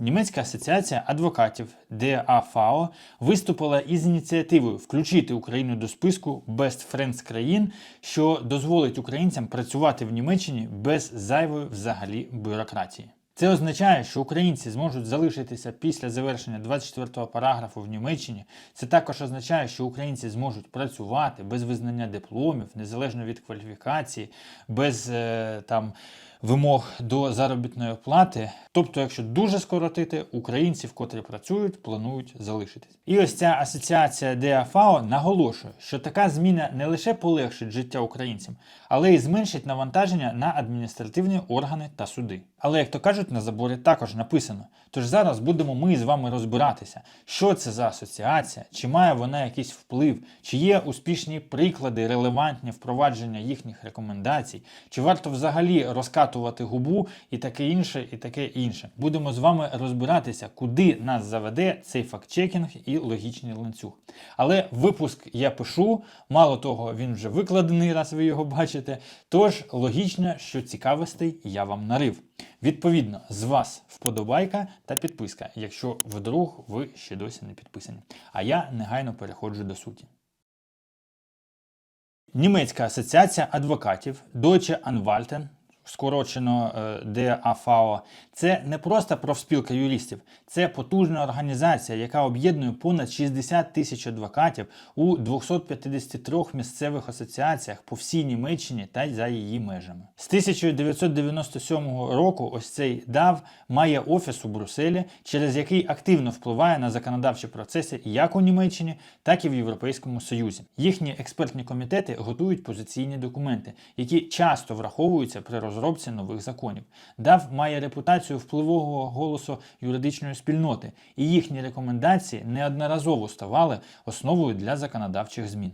Німецька асоціація адвокатів ДАФАО виступила із ініціативою включити Україну до списку Best Friends країн, що дозволить українцям працювати в Німеччині без зайвої взагалі бюрократії. Це означає, що українці зможуть залишитися після завершення 24-го параграфу в Німеччині. Це також означає, що українці зможуть працювати без визнання дипломів, незалежно від кваліфікації, без е, там вимог до заробітної плати. Тобто, якщо дуже скоротити, українців, котрі працюють, планують залишитись. І ось ця асоціація ДАФАО наголошує, що така зміна не лише полегшить життя українцям, але й зменшить навантаження на адміністративні органи та суди. Але як то кажуть, на заборі також написано. Тож зараз будемо ми з вами розбиратися, що це за асоціація, чи має вона якийсь вплив, чи є успішні приклади, релевантні впровадження їхніх рекомендацій, чи варто взагалі розкатувати губу і таке інше, і таке інше. Будемо з вами розбиратися, куди нас заведе цей фактчекінг і логічний ланцюг. Але випуск я пишу, мало того, він вже викладений, раз ви його бачите. Тож логічно, що цікавостей я вам нарив. Відповідно, з вас вподобайка та підписка, якщо вдруг ви ще досі не підписані. А я негайно переходжу до суті. Німецька асоціація адвокатів Deutsche Anwalten, скорочено е, ДАФАО, це не просто профспілка юристів, це потужна організація, яка об'єднує понад 60 тисяч адвокатів у 253 місцевих асоціаціях по всій Німеччині та за її межами. З 1997 року ось цей ДАВ має офіс у Брюсселі, через який активно впливає на законодавчі процеси як у Німеччині, так і в Європейському Союзі. Їхні експертні комітети готують позиційні документи, які часто враховуються при розробці нових законів. ДАВ має репутацію впливового голосу юридичної спільноти, і їхні рекомендації неодноразово ставали основою для законодавчих змін.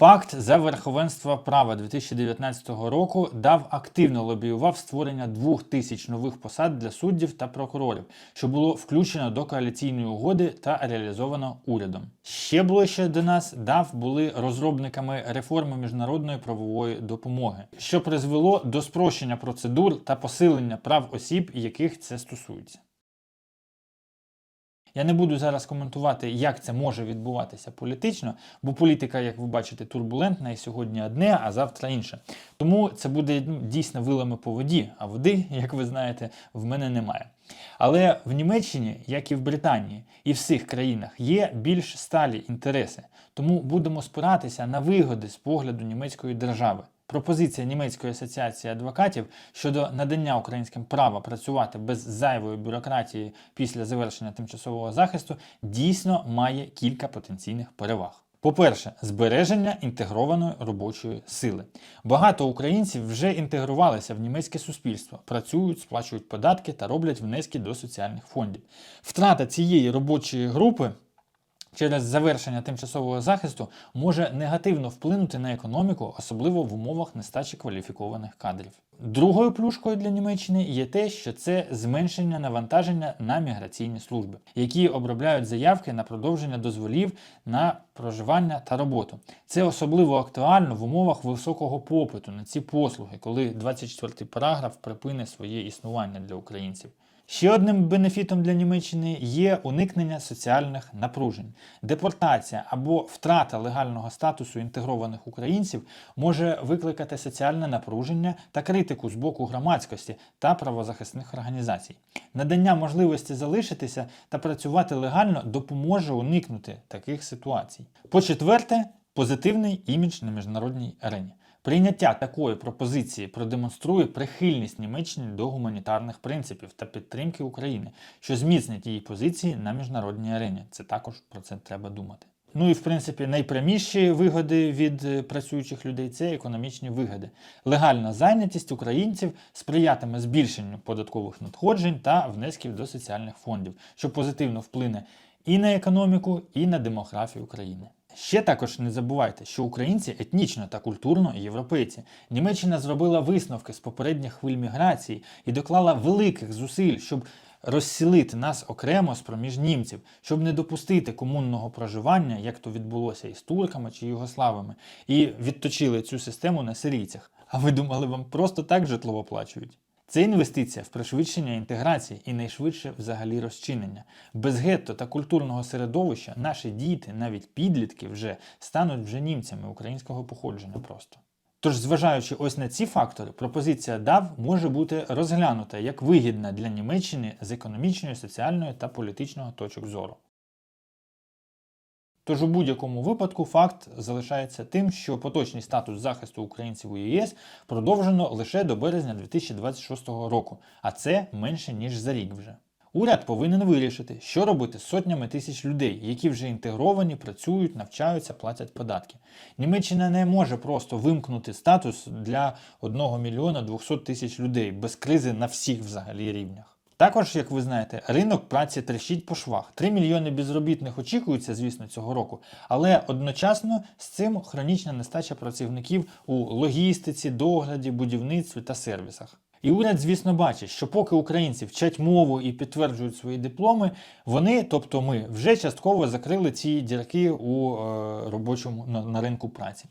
Пакт за верховенство права 2019 року дав активно лобіював створення двох тисяч нових посад для суддів та прокурорів, що було включено до коаліційної угоди та реалізовано урядом. Ще ближче до нас дав були розробниками реформи міжнародної правової допомоги, що призвело до спрощення процедур та посилення прав осіб, яких це стосується. Я не буду зараз коментувати, як це може відбуватися політично, бо політика, як ви бачите, турбулентна і сьогодні одне, а завтра інше. Тому це буде ну, дійсно вилами по воді, а води, як ви знаєте, в мене немає. Але в Німеччині, як і в Британії, і в всіх країнах є більш сталі інтереси, тому будемо спиратися на вигоди з погляду німецької держави. Пропозиція німецької асоціації адвокатів щодо надання українським права працювати без зайвої бюрократії після завершення тимчасового захисту дійсно має кілька потенційних переваг. По-перше, збереження інтегрованої робочої сили. Багато українців вже інтегрувалися в німецьке суспільство, працюють, сплачують податки та роблять внески до соціальних фондів. Втрата цієї робочої групи через завершення тимчасового захисту може негативно вплинути на економіку, особливо в умовах нестачі кваліфікованих кадрів. Другою плюшкою для Німеччини є те, що це зменшення навантаження на міграційні служби, які обробляють заявки на продовження дозволів на проживання та роботу. Це особливо актуально в умовах високого попиту на ці послуги, коли 24-й параграф припине своє існування для українців. Ще одним бенефітом для Німеччини є уникнення соціальних напружень. Депортація або втрата легального статусу інтегрованих українців може викликати соціальне напруження та критику з боку громадськості та правозахисних організацій. Надання можливості залишитися та працювати легально допоможе уникнути таких ситуацій. По-четверте, позитивний імідж на міжнародній арені. Прийняття такої пропозиції продемонструє прихильність Німеччини до гуманітарних принципів та підтримки України, що зміцнить її позиції на міжнародній арені. Це також про це треба думати. Ну і в принципі найпряміші вигоди від е, працюючих людей це економічні вигоди. Легальна зайнятість українців сприятиме збільшенню податкових надходжень та внесків до соціальних фондів, що позитивно вплине і на економіку, і на демографію України. Ще також не забувайте, що українці етнічно та культурно європейці. Німеччина зробила висновки з попередніх хвиль міграції і доклала великих зусиль, щоб розсілити нас окремо з проміж німців, щоб не допустити комунного проживання, як то відбулося із турками чи югославами, і відточили цю систему на сирійцях. А ви думали, вам просто так житло оплачують? Це інвестиція в пришвидшення інтеграції і найшвидше взагалі розчинення. Без гетто та культурного середовища наші діти, навіть підлітки, вже стануть вже німцями українського походження просто. Тож, зважаючи ось на ці фактори, пропозиція DAV може бути розглянута як вигідна для Німеччини з економічної, соціальної та політичного точок зору. Тож у будь-якому випадку факт залишається тим, що поточний статус захисту українців у ЄС продовжено лише до березня 2026 року, а це менше ніж за рік вже. Уряд повинен вирішити, що робити з сотнями тисяч людей, які вже інтегровані, працюють, навчаються, платять податки. Німеччина не може просто вимкнути статус для 1 мільйона 200 тисяч людей без кризи на всіх взагалі рівнях. Також, як ви знаєте, ринок праці трещить по швах. 3 мільйони безробітних очікується, звісно, цього року, але одночасно з цим хронічна нестача працівників у логістиці, догляді, будівництві та сервісах. І уряд, звісно, бачить, що поки українці вчать мову і підтверджують свої дипломи, вони, тобто ми, вже частково закрили ці дірки у е, робочому на, на ринку праці.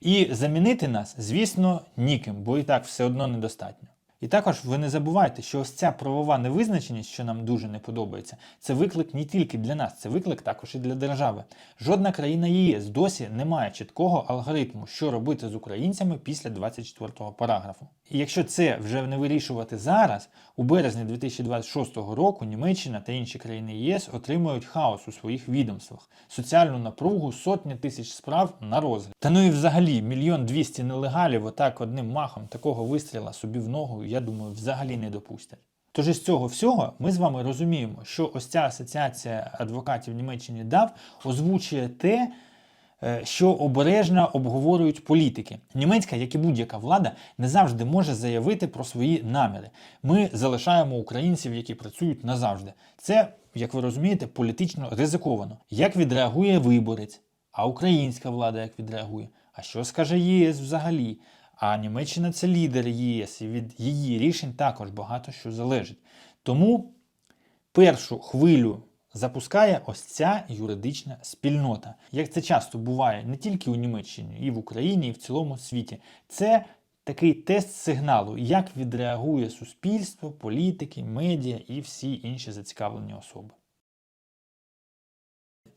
І замінити нас, звісно, ніким, бо і так все одно недостатньо. І також ви не забувайте, що ось ця правова невизначеність, що нам дуже не подобається, це виклик не тільки для нас, це виклик також і для держави. Жодна країна ЄС досі не має чіткого алгоритму, що робити з українцями після 24-го параграфу. І якщо це вже не вирішувати зараз, у березні 2026 року Німеччина та інші країни ЄС отримують хаос у своїх відомствах, соціальну напругу, сотні тисяч справ на розгляд. Та ну і взагалі мільйон двісті нелегалів отак одним махом такого вистріла собі в ногу, я думаю, взагалі не допустять. Тож із цього всього ми з вами розуміємо, що ось ця асоціація адвокатів Німеччини DAV озвучує те, що обережно обговорюють політики. Німецька, як і будь-яка влада, не завжди може заявити про свої наміри. Ми залишаємо українців, які працюють назавжди. Це, як ви розумієте, політично ризиковано. Як відреагує виборець? А українська влада як відреагує? А що скаже ЄС взагалі? А Німеччина це лідер ЄС, і від її рішень також багато що залежить. Тому першу хвилю запускає ось ця юридична спільнота. Як це часто буває не тільки у Німеччині, і в Україні, і в цілому світі. Це такий тест сигналу, як відреагує суспільство, політики, медіа і всі інші зацікавлені особи.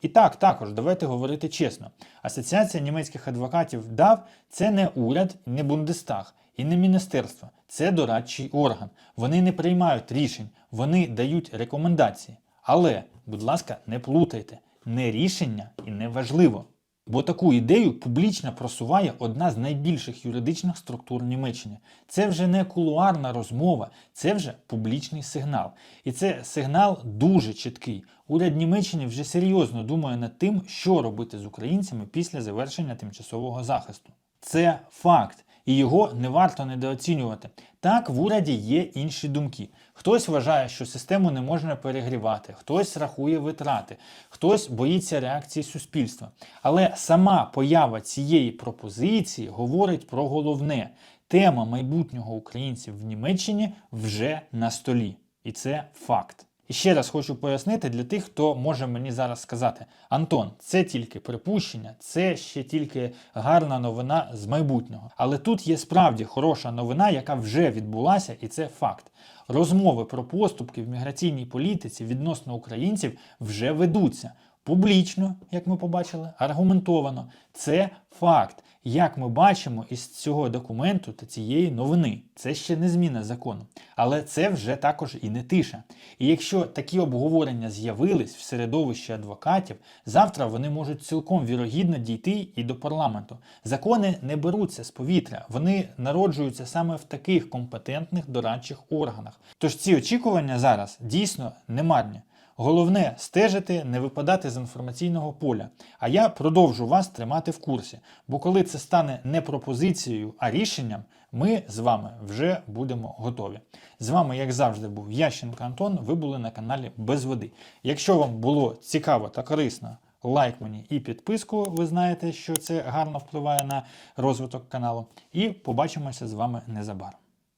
І так, також давайте говорити чесно. Асоціація німецьких адвокатів DAV – це не уряд, не Бундестаг і не міністерство. Це дорадчий орган. Вони не приймають рішень, вони дають рекомендації. Але, будь ласка, не плутайте, не рішення і не важливо. Бо таку ідею публічно просуває одна з найбільших юридичних структур Німеччини. Це вже не кулуарна розмова, це вже публічний сигнал. І це сигнал дуже чіткий. Уряд Німеччини вже серйозно думає над тим, що робити з українцями після завершення тимчасового захисту. Це факт. І його не варто недооцінювати. Так, в уряді є інші думки. Хтось вважає, що систему не можна перегрівати, хтось рахує витрати, хтось боїться реакції суспільства. Але сама поява цієї пропозиції говорить про головне: тема майбутнього українців в Німеччині вже на столі. І це факт. І ще раз хочу пояснити для тих, хто може мені зараз сказати: Антон, це тільки припущення, це ще тільки гарна новина з майбутнього. Але тут є справді хороша новина, яка вже відбулася, і це факт. Розмови про поступки в міграційній політиці відносно українців вже ведуться. Публічно, як ми побачили, аргументовано. Це факт. Як ми бачимо із цього документу та цієї новини, це ще не зміна закону, але це вже також і не тиша. І якщо такі обговорення з'явились в середовищі адвокатів, завтра вони можуть цілком вірогідно дійти і до парламенту. Закони не беруться з повітря, вони народжуються саме в таких компетентних дорадчих органах. Тож ці очікування зараз дійсно немарні. Головне стежити, не випадати з інформаційного поля. А я продовжу вас тримати в курсі. Бо коли це стане не пропозицією, а рішенням, ми з вами вже будемо готові. З вами, як завжди, був Ященко Антон. Ви були на каналі Без Води. Якщо вам було цікаво та корисно, лайк мені і підписку. Ви знаєте, що це гарно впливає на розвиток каналу. І побачимося з вами незабаром.